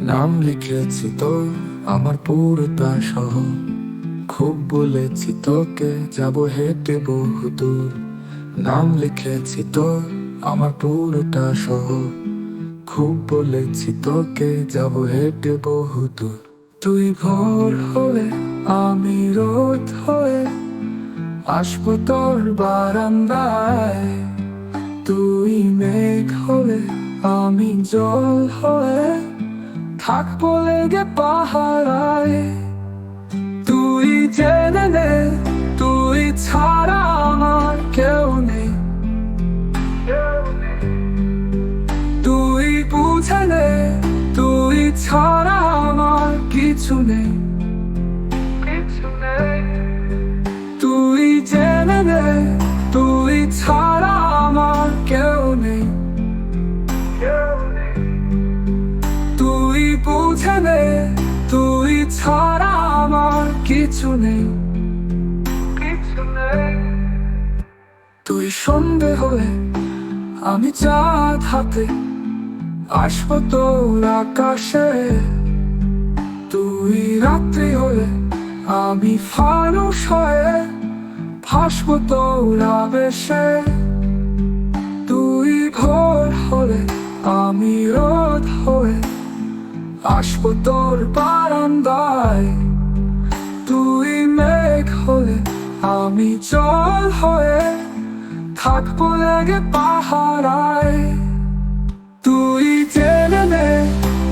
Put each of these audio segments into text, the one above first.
নাম লিখেছি তো আমার পুরোটা সহ। খুব বলেছি তোকে, যাব হেঁটে বহু দূর। নাম লিখেছি তো আমার পুরোটা সহ। খুব বলেছি তোকে, যাব হেঁটে বহু দূর। তুই ভোর হলে আমি রোদ হয়ে, আসব তোর বারান্দায়। তুই মেঘ হলে আমি জল হয়ে থাকব লেগে পাহারায়। তুই জেনে নে, তুই ছাড়া আমার কেউ নেই। তুই বুঝে নে, তুই ছাড়া আমার কিছু নেই। তুই ছাড়া আমার কিছু নেই। কিছু নেই। তুই সন্ধে হয়ে আমি চাঁদ হাতে আসব তোর আকাশে। তুই রাত্রি হলে আমি ফানুস হয়ে ভাসবো তোর আবেশে। আসব তোর বারান্দায়। তুই মেঘ হলে আমি জল হয়ে থাকব লাগে পাহারায়। তুই জেনে নে,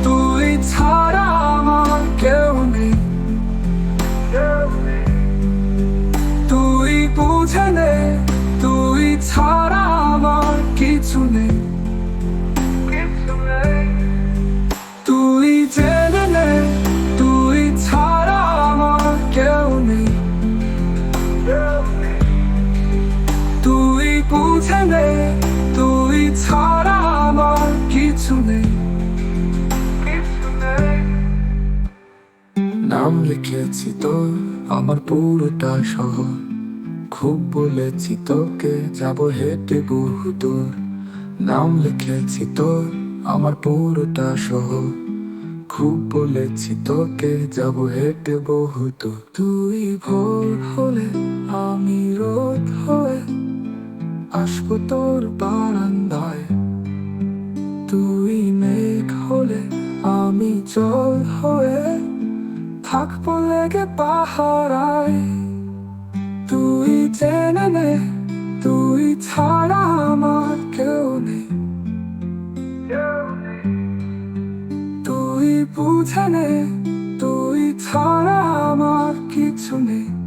তুই ছাড়া আমার কেউ নেই। তুই বুঝে নে, তুই ছাড়া নাম লিখেছি তো, আমার পুরোটা শহর। খুব বলেছি তোকে, যাব হেঁটে বহু দূর নাম লিখেছি তো, আমার পুরোটা শহর। খুব বলেছি তোকে, যাব হেঁটে বহু দূর তুই ভোর হলে আমি রোদ হয়ে আসব তোর বারান্দায়। তুই মেঘ হলে আমি জল হয়ে থাকব লেগে পাহারায়। তুই জেনে নে, তুই ছাড়া আমার কেউ নেই। তুই বুঝে নে, তুই ছাড়া আমার কিছু নেই।